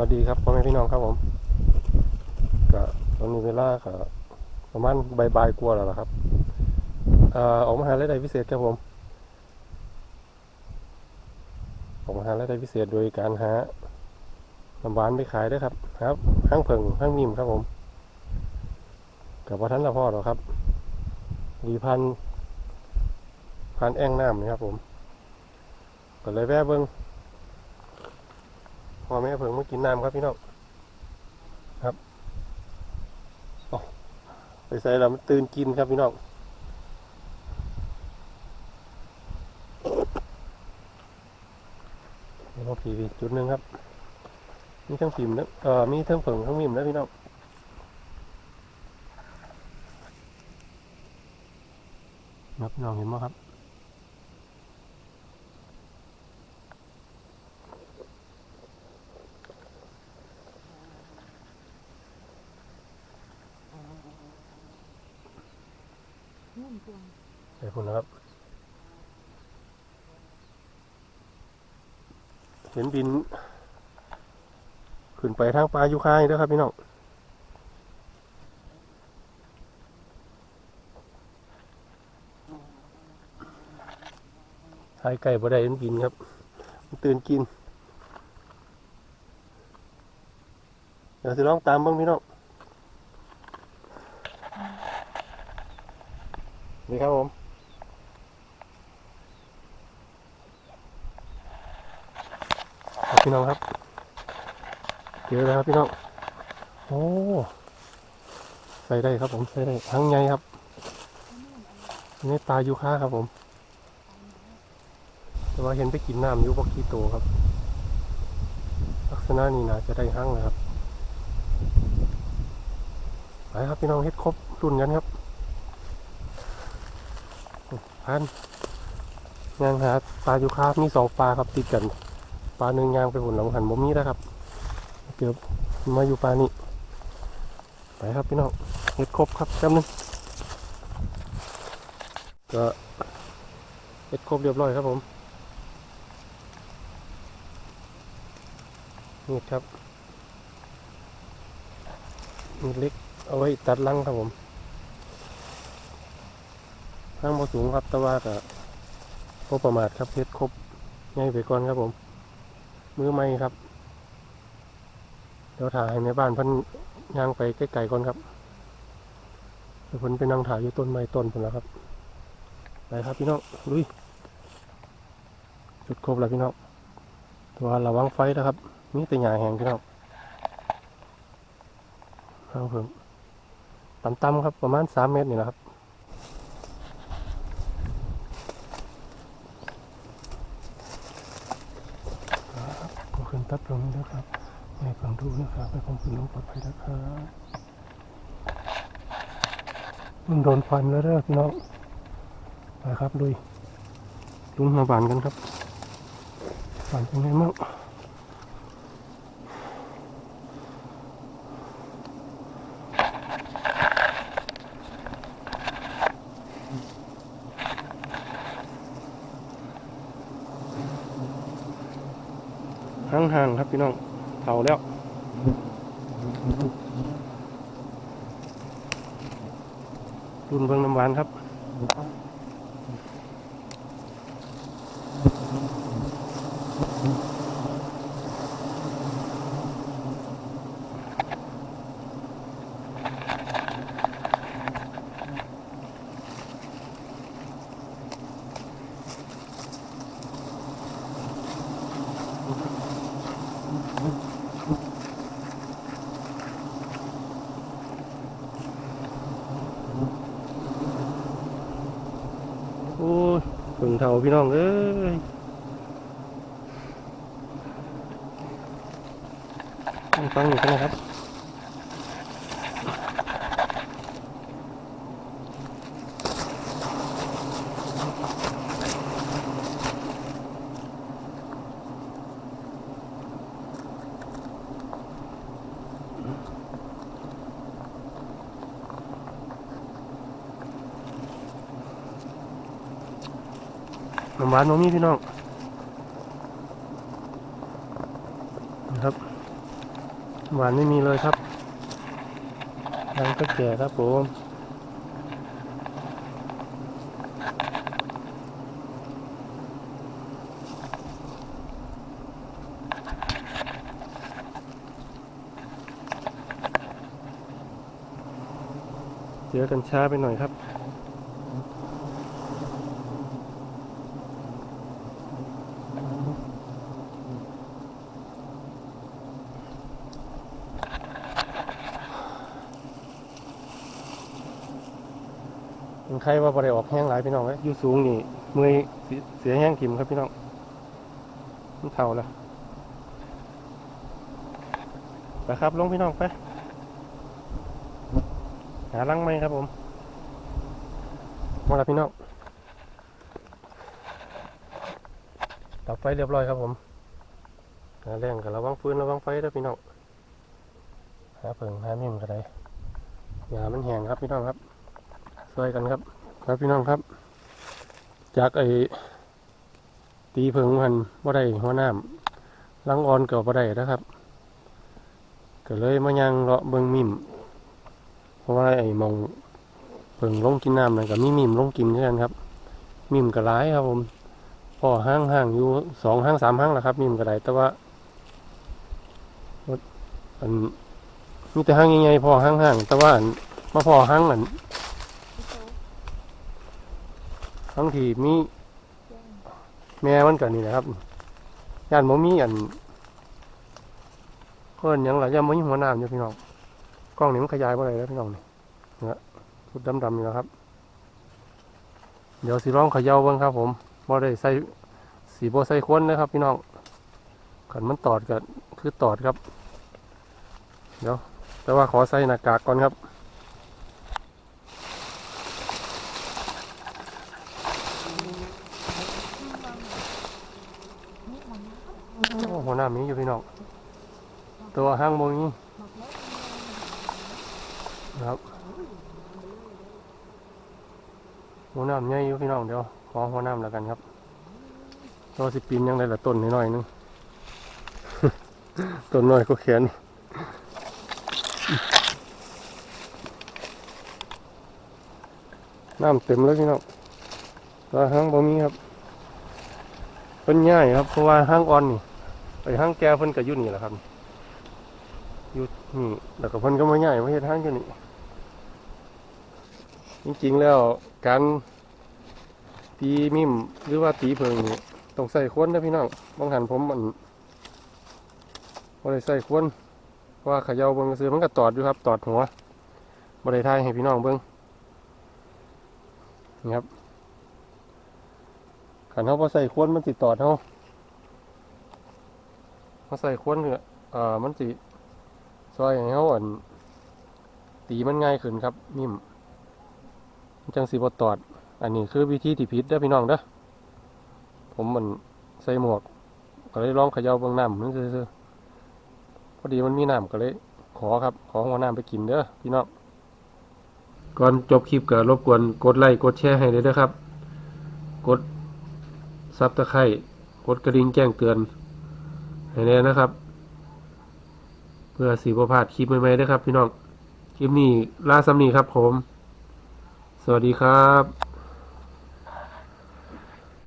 วัสดีครับพ่อแม่พี่น้องครับผมก็ตอนนี้เวลาก็ประมาณบ่ายๆกว่าแล้วล่ะครับเอ่อออกมาหารายได้พิเศษครับผมออกมาหารายได้พิเศษโดยการหาน้ำหวานไปขายด้วยครับ ครับห้างเพิงห้างมิมครับผมกับว่าท่านละพ่อหรอครับดีพันพันแอ่งน้ำนี่ครับผมก็เลยแวะเบิ้ง พ่อแม่เพิ่งมากินน้ำครับพี่น้องครับไปใส่แล้วมันตื่นกินครับพี่น้องแล้วผีจุดหนึ่งครับ มีทั้งพิมนะเอ่อมีทั้งเผิงทั้งมิมนะพี่น้องครับพี่น้องเห็นไหมครับ ไปคุณนะครับ เห็นบิน ขึ้นไปทางปลายูคายนะครับพี่น้องทายไก่บ่ได้เห็นบินครับ มันตื่นกิน เดี๋ยวสิลองตามบ้างพี่น้องีครับผมครับพี่น้องครับเจอแล้วครับพี่น้อง โอ้ ใส่ได้ครับผม ใส่ได้ ทั้งไงครับ นี่ปลายูค่าครับผม แต่ว่าเห็นไปกินน้ำยูบอกขี้โตครับ ลักษณะนี้นะจะได้หั่งนะครับ ไปครับพี่น้องเฮ็ดครบรุ่นกันครับ พันยางหาปลาอยู่คาบมีสองปลาครับติดกัน ปลาหนึ่งยางไปหุ่นหลังหันบ่มีนะครับ เกือบมาอยู่ปลานี้ไปครับพี่น้องเฮ็ดครบครับจำนึงก็เฮ็ดครบเรียบร้อยครับผมนี่ครับนี่เล็กเอาไว้ตัดลังครับผม ทางบ่สูงครับแต่ว่าก็พอประมาทครับเพชรครบง่ายไปก่อนครับผม มือไม่ครับ เดี๋ยวถ่ายในบ้านพิ่นย่างไปใกล้ๆก่อนครับเดี๋ยวเพิ่นไปนั่งถ่ายอยู่ต้นไม้ต้นพุ่นแล้วครับไปครับพี่น้องลุยจุดครบแล้วพี่น้องตัวระวังไฟนะครับมีแต่หญ้าแหงพี่น้องเอาเพิ่มต่ำๆครับประมาณสามเมตรนี่แหละครับ ก็ขึ้น ตัดลงนี้นะครับให้ฟังดูนะครับให้ความสุขลงปลอดภัยนะครับมันโดนฟันแล้วเด้อพี่น้องไปครับลุยลุงมาบานกันครับบานเป็นไงบ้าง ห่างๆครับพี่น้องเท่าแล้วรุ่นเบิ่งน้ำหวานครับ โอ้ย เท่าพี่น้องเอ้ยฟังฟังอยู่กันนะครับ น้ำหวานน้องมีพี่น้องนะครับหวานไม่มีเลยครับรังก็แก่ครับผมเจอกันช้าไปหน่อยครับ มันใครว่าบ่ได้ออกแห้งหลายพี่น้องเอ้ยอยู่สูงนี่เมื่อยเสียแห้งขิมครับพี่น้องมันเท่าแล้วไปครับลงพี่น้องไปหาลังไหมครับผมมาแล้วพี่น้องดับไฟเรียบร้อยครับผมหาแรงกับระวังฟืนระวังไฟด้วยพี่น้องหาเผิงหามิ่มก็ได้หยามันแห้งครับพี่น้องครับ ช่วยกันครับ ครับพี่น้องครับ จากไอ้ตีเพิงมันบ่ได้หัวน้ำลังออนเก่าบ่ได้นะครับก็เลยมายังเลาะเบิงมิมเพราะว่าไอ้มองเพิงลงกินน้ำนั่นก็มีมิมลงกินเช่นกันครับ มิมก็ร้ายครับผมพอห้างห้างอยู่สองห้างสามห้างแหละครับ มิมก็ได้แต่ว่าอันมีแต่ห้างใหญ่ๆพอห้างห้างแต่ว่ามาพอห้างอัน ทั้งที่มีแม่มันกันนี่นะครับย่านบ่มีอันเพิ่นยังหล่ะย่านบ่มีหัวน้ำอยู่พี่น้องกล้องนี่มันขยายบ่ได้แล้วพี่น้องนี่เนี่ยชุดดำๆนี่นะครับ เดี๋ยวสิลองเขย่าบิ่งครับ ผมบ่ได้ใส่สีบ่ใส่ควนนะครับ พี่น้องขันมันตอดก็คือตอดครับ เดี๋ยวแต่ว่าขอใส่หน้ากากก่อนครับ โอ้หัวหน้ามีอยู่พี่น้องตัวห้างโมนี้ครับหัวน้าใหญ่อยู่พี่น้องเดี๋ยวขอหัวน้าแล้วกันครับตัวสิปีนยังได้ละต้นน้อยนึงต้นน้อยก็เขียนน้ำเต็มเลยพี่น้องตัวห้างบ่มีครับเป็นง่ายครับเพราะว่าห้างอ่อนนี่ ไอ้ห้างแก้วเพิ่นก็อยู่นี่แหละครับยู่นี่แล้วก็เพิ่นก็มาง่ายมาเฮ็ดห้างอยู่นี่จริงๆแล้วการตีมิมหรือว่าตีเพิงนี่ต้องใส่ควนนะพี่น้องบางหันผมมันบ่ได้ใส่ควนเพราะว่าเขย่าเบิ่งซื้อมันก็ตอดอยู่ครับ ตอดหัวบ่ได้ทายให้พี่น้องเบิ่งนี่ครับขันเขาพอใส่ควนมันติดตอดเขา พอใส่ควนเนี่ยเอ่อมันสิซอยให้เขาอันตีมันง่ายขึ้นครับ นิ่มจังสีบตอด อันนี้คือวิธีที่ผิดเด้อพี่น้องเด้อผมมันใส่หมวก ก็เลยลองขย่าเบื้องน้ำนั่นซื่อๆพอดีมันมีน้ำก็เลยขอครับ ขอหัวน้ำไปกินเด้อพี่น้องก่อนจบคลิปก็รบกวนกดไลค์กดแชร์ให้เลยเด้อครับ กดซับตะไคร่กดกระดิ่งแจ้งเตือน ให้แน่นะครับ เพื่อสีประพลาดคลิปใหม่ๆด้วยครับ พี่น้อง คลิปนี้ล่าซ้ำนี้ครับผม สวัสดีครับ